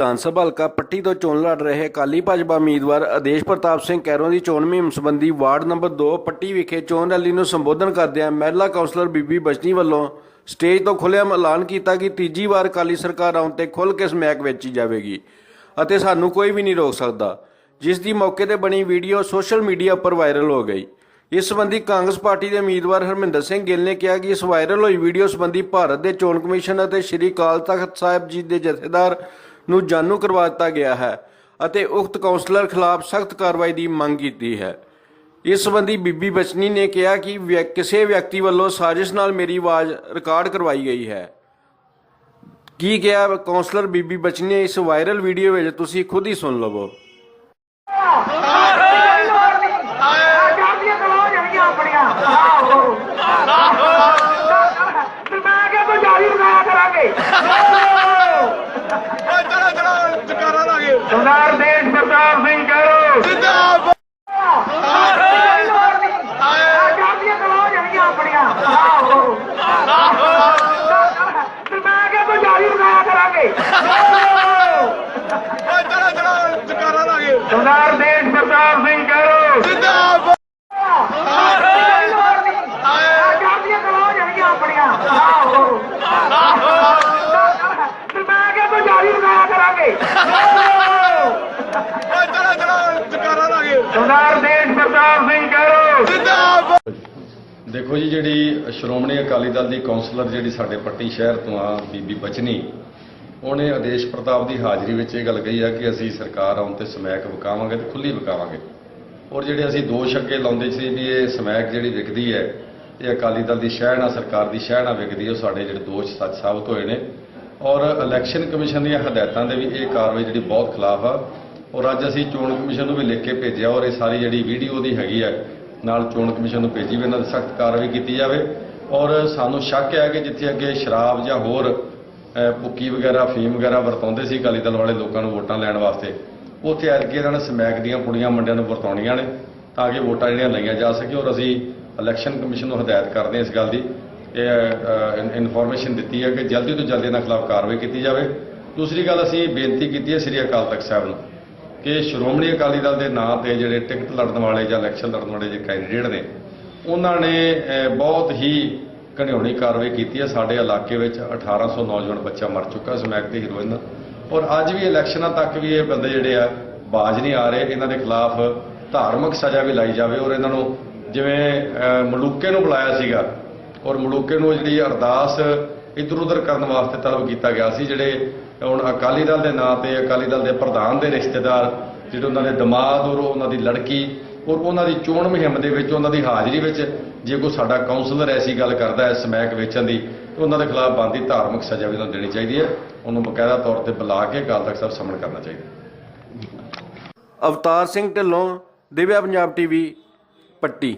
ਵਿਧਾਨ ਸਭਾ ਹਲਕਾ ਪੱਟੀ ਤੋਂ ਚੋਣ ਲੜ ਰਹੇ ਅਕਾਲੀ ਭਾਜਪਾ ਉਮੀਦਵਾਰ ਆਦੇਸ਼ ਪ੍ਰਤਾਪ ਸਿੰਘ ਕੈਰੋਂ ਦੀ ਚੋਣ ਮੁਹਿੰਮ ਸੰਬੰਧੀ ਵਾਰਡ ਨੰਬਰ 2 ਪੱਟੀ ਵਿਖੇ ਚੋਣ ਰੈਲੀ ਨੂੰ ਸੰਬੋਧਨ ਕਰਦਿਆਂ ਮਹਿਲਾ ਕਾਉਂਸਲਰ ਬੀਬੀ ਬਚਨੀ ਵੱਲੋਂ ਸਟੇਜ ਤੋਂ ਖੁੱਲ੍ਹੇਆਮ ਐਲਾਨ ਕੀਤਾ ਕਿ ਤੀਜੀ ਵਾਰ ਅਕਾਲੀ ਸਰਕਾਰ ਆਉਣ ਤੇ ਖੁੱਲ੍ਹ ਕੇ ਸਮੈਕ ਵੇਚੀ ਜਾਵੇਗੀ ਅਤੇ ਸਾਨੂੰ ਕੋਈ ਵੀ ਨਹੀਂ ਰੋਕ ਸਕਦਾ, ਜਿਸ ਦੀ ਮੌਕੇ ਤੇ ਬਣੀ ਵੀਡੀਓ ਸੋਸ਼ਲ ਮੀਡੀਆ ਉੱਪਰ ਵਾਇਰਲ ਹੋ ਗਈ। ਇਸ ਸੰਬੰਧੀ ਕਾਂਗਰਸ ਪਾਰਟੀ ਦੇ ਉਮੀਦਵਾਰ ਹਰਮਿੰਦਰ ਸਿੰਘ ਗਿੱਲ ਨੇ ਕਿਹਾ ਕਿ ਇਸ ਵਾਇਰਲ ਹੋਈ ਵੀਡੀਓ ਸੰਬੰਧੀ ਭਾਰਤ ਦੇ ਚੋਣ ਕਮਿਸ਼ਨ ਅਤੇ ਸ੍ਰੀ ਅਕਾਲ ਤਖਤ ਸਾਹਿਬ ਜੀ ਦੇ ਜਥੇਦਾਰ ਨੂੰ ਜਾਣੂ ਕਰਵਾ ਦਿੱਤਾ ਗਿਆ ਹੈ ਅਤੇ ਉਕਤ ਕਾਉਂਸਲਰ ਖਿਲਾਫ ਸਖਤ ਕਾਰਵਾਈ ਦੀ ਮੰਗ ਕੀਤੀ ਹੈ। ਇਸ ਸੰਬੰਧੀ ਬੀਬੀ ਬਚਨੀ ਨੇ ਕਿਹਾ ਕਿ ਕਿਸੇ ਵਿਅਕਤੀ ਵੱਲੋਂ ਸਾਜ਼ਿਸ਼ ਨਾਲ ਮੇਰੀ ਆਵਾਜ਼ ਰਿਕਾਰਡ ਕਰਵਾਈ ਗਈ ਹੈ। ਕੀ ਕਿਹਾ ਕਾਉਂਸਲਰ ਬੀਬੀ ਬਚਨੀ ਨੇ? ਇਸ ਵਾਇਰਲ ਵੀਡੀਓ ਵਿੱਚ ਤੁਸੀਂ ਖੁਦ ਹੀ ਸੁਣ ਲਵੋ। ਮੈਂ ਕਿਹਾ ਤੂੰ ਜਾਰੀ ਬਣਾ ਕਰਾਂਗੇ ਚਲੋ ਚਲੋ ਜਕਾਰਾ ਲਾਗੇ ਸਰਦਾਰ ਦੇਸ਼ ਪ੍ਰਤਾਪ ਸਿੰਘ ਕਰੋ ਜਿੰਦਾਬਾਦ ਆਜ਼ਾਦੀਆਂ ਕਲਾ ਜਾਣਗੀਆਂ ਆਪਣੀਆਂ ਆਹੋ ਤੇ ਮੈਂ ਕਿਹਾ ਤੂੰ ਜਾਰੀ ਬਣਾ ਕਰਾਂਗੇ ਚਲੋ ਚਲੋ ਜਕਾਰਾ ਲਾਗੇ ਸਰਦਾਰ ਦੇਸ਼ ਪ੍ਰਤਾਪ ਸਿੰਘ ਕਰੋ ਜਿੰਦਾਬਾਦ ਆਜ਼ਾਦੀਆਂ ਕਲਾ ਜਾਣਗੀਆਂ ਆਪਣੀਆਂ ਆਹੋ ਤੇ ਮੈਂ ਕਿਹਾ ਤੂੰ ਜਾਰੀ ਬਣਾ ਕਰਾਂਗੇ ਚਲੋ ਚਲੋ ਜਕਾਰਾ ਲਾਗੇ ਸਰਦਾਰ ਦੇਸ਼ ਪ੍ਰਤਾਪ ਸਿੰਘ ਕਰੋ ਜਿੰਦਾਬਾਦ। ਦੇਖੋ ਜੀ ਜਿਹੜੀ ਸ਼੍ਰੋਮਣੀ ਅਕਾਲੀ ਦਲ ਦੀ ਕਾਉਂਸਲਰ ਜਿਹੜੀ ਸਾਡੇ ਪੱਟੀ ਸ਼ਹਿਰ ਤੋਂ ਆ ਬੀਬੀ ਬਚਨੀ ਉਹਨੇ ਆਦੇਸ਼ ਪ੍ਰਤਾਪ ਦੀ ਹਾਜ਼ਰੀ ਵਿੱਚ ਇਹ ਗੱਲ ਕਹੀ ਆ ਕਿ ਅਸੀਂ ਸਰਕਾਰ ਆਉਣ ਤੇ ਸਮੈਕ ਵਿਕਾਵਾਂਗੇ ਤੇ ਖੁੱਲੀ ਵਿਕਾਵਾਂਗੇ। ਔਰ ਜਿਹੜੇ ਅਸੀਂ ਦੋਸ਼ ਅੱਗੇ ਲਾਉਂਦੇ ਸੀ ਵੀ ਇਹ ਸਮੈਕ ਜਿਹੜੀ ਵਿਕਦੀ ਹੈ, ਇਹ ਅਕਾਲੀ ਦਲ ਦੀ ਸ਼ਹਿਣਾ ਨਾਲ ਸਰਕਾਰ ਦੀ ਸ਼ਹਿ ਵਿਕਦੀ ਹੈ, ਉਹ ਸਾਡੇ ਜਿਹੜੇ ਦੋਸ਼ ਸੱਚ ਸਾਬਤ ਹੋਏ ਨੇ। ਔਰ ਇਲੈਕਸ਼ਨ ਕਮਿਸ਼ਨ ਦੀਆਂ ਹਦਾਇਤਾਂ ਦੇ ਵੀ ਇਹ ਕਾਰਵਾਈ ਜਿਹੜੀ ਬਹੁਤ ਖਿਲਾਫ ਆ। ਔਰ ਅੱਜ ਅਸੀਂ ਚੋਣ ਕਮਿਸ਼ਨ ਨੂੰ ਵੀ ਲਿਖ ਕੇ ਭੇਜਿਆ ਔਰ ਇਹ ਸਾਰੀ ਜਿਹੜੀ ਵੀਡੀਓ ਦੀ ਹੈਗੀ ਹੈ ਨਾਲ ਚੋਣ ਕਮਿਸ਼ਨ ਨੂੰ ਭੇਜੀ ਵੀ ਇਹਨਾਂ ਦੀ ਸਖਤ ਕਾਰਵਾਈ ਕੀਤੀ ਜਾਵੇ। ਔਰ ਸਾਨੂੰ ਸ਼ੱਕ ਹੈ ਕਿ ਜਿੱਥੇ ਅੱਗੇ ਸ਼ਰਾਬ ਜਾਂ ਹੋਰ ਅਹ, ਭੁੱਕੀ ਵਗੈਰਾ ਫੀਮ ਵਗੈਰਾ ਵਰਤਾਉਂਦੇ ਸੀ ਅਕਾਲੀ ਦਲ ਵਾਲੇ ਲੋਕਾਂ ਨੂੰ ਵੋਟਾਂ ਲੈਣ ਵਾਸਤੇ। ਉੱਥੇ ਐਤਕੀ ਇਹਨਾਂ ਨੇ ਸਮੈਕ ਦੀਆਂ ਪੁੜੀਆਂ ਮੰਡਿਆਂ ਨੂੰ ਵਰਤਾਉਣੀਆਂ ਨੇ ਤਾਂ ਕਿ ਵੋਟਾਂ ਜਿਹੜੀਆਂ ਲਈਆਂ ਜਾ ਸਕੇ ਔਰ ਅਸੀਂ ਇਲੈਕਸ਼ਨ ਕਮਿਸ਼ਨ ਨੂੰ ਹਦਾਇਤ ਕਰਦੇ ਹਾਂ ਇਸ ਗੱਲ ਦੀ। ਇਹ ਇਨਫੋਰਮੇਸ਼ਨ ਦਿੱਤੀ ਹੈ ਕਿ ਜਲਦੀ ਤੋਂ ਜਲਦੀ ਇਹਨਾਂ ਖਿਲਾਫ ਕਾਰਵਾਈ ਕੀਤੀ ਜਾਵੇ। ਦੂਸਰੀ ਗੱਲ ਅਸੀਂ ਬੇਨਤੀ ਕੀਤੀ ਹੈ ਸ੍ਰੀ ਅਕਾਲ ਤਖਤ ਸਾਹਿਬ ਨੂੰ ਕਿ ਸ਼੍ਰੋਮਣੀ ਅਕਾਲੀ ਦਲ ਦੇ ਨਾਂ ਤੇ ਜਿਹੜੇ ਟਿਕਟ ਲੜਨ ਵਾਲੇ ਜਾਂ ਇਲੈਕਸ਼ਨ ਲੜਨ ਵਾਲੇ ਜੇ ਕੈਂਡੀਡੇਟ ਨੇ ਉਹਨਾਂ ਨੇ ਬਹੁਤ ਹੀ ਘਣਿਆਉਣੀ ਕਾਰਵਾਈ ਕੀਤੀ ਹੈ। ਸਾਡੇ ਇਲਾਕੇ ਵਿੱਚ 1800 ਨੌਜਵਾਨ ਬੱਚਾ ਮਰ ਚੁੱਕਾ ਸਮੈਕ ਦੀ ਹੀਰੋਇਨ ਦਾ। ਔਰ ਅੱਜ ਵੀ ਇਲੈਕਸ਼ਨਾਂ ਤੱਕ ਵੀ ਇਹ ਬੰਦੇ ਜਿਹੜੇ ਆ, ਬਾਜ਼ ਨਹੀਂ ਆ ਰਹੇ। ਇਹਨਾਂ ਦੇ ਖਿਲਾਫ ਧਾਰਮਿਕ ਸਜ਼ਾ ਵੀ ਲਾਈ ਜਾਵੇ। ਔਰ ਇਹਨਾਂ ਨੂੰ ਜਿਵੇਂ ਮਲੂਕੇ ਨੂੰ ਬੁਲਾਇਆ ਸੀਗਾ। ਔਰ ਮਲੂਕੇ ਨੂੰ ਜਿਹੜੀ ਅਰਦਾਸ ਇਧਰ ਉਧਰ ਕਰਨ ਵਾਸਤੇ ਤਲਬ ਕੀਤਾ ਗਿਆ ਸੀ, ਜਿਹੜੇ ਹੁਣ ਅਕਾਲੀ ਦਲ ਦੇ ਨਾਂ ਤੇ ਅਕਾਲੀ ਦਲ ਦੇ ਪ੍ਰਧਾਨ ਦੇ ਰਿਸ਼ਤੇਦਾਰ, ਜਿਹੜੇ ਉਹਨਾਂ ਦੇ ਦਮਾਦ ਔਰ ਉਹਨਾਂ ਦੀ ਲੜਕੀ ਔਰ ਉਹਨਾਂ ਦੀ ਚੋਣ ਮੁਹਿੰਮ ਦੇ ਵਿੱਚ, ਉਹਨਾਂ ਦੀ ਹਾਜ਼ਰੀ ਵਿੱਚ ਜੇ ਕੋਈ ਸਾਡਾ ਕਾਉਂਸਲਰ ਐਸੀ ਗੱਲ ਕਰਦਾ ਹੈ ਸਮੈਕ ਵੇਚਣ ਦੀ, ਤਾਂ ਉਹਨਾਂ ਦੇ ਖਿਲਾਫ ਬਣਦੀ ਧਾਰਮਿਕ ਸਜ਼ਾ ਵੀ ਉਹਨਾਂ ਦੇਣੀ ਚਾਹੀਦੀ ਹੈ। ਉਹਨੂੰ ਬਕਾਇਦਾ ਤੌਰ ਤੇ ਬੁਲਾ ਕੇ ਅਕਾਲ ਤਖਤ ਸਾਹਿਬ ਸਾਹਮਣੇ ਕਰਨਾ ਚਾਹੀਦਾ ਅਵਤਾਰ ਸਿੰਘ ਢਿੱਲੋਂ, ਦਿਵਿਆ ਪੰਜਾਬ ਟੀਵੀ, ਪੱਟੀ।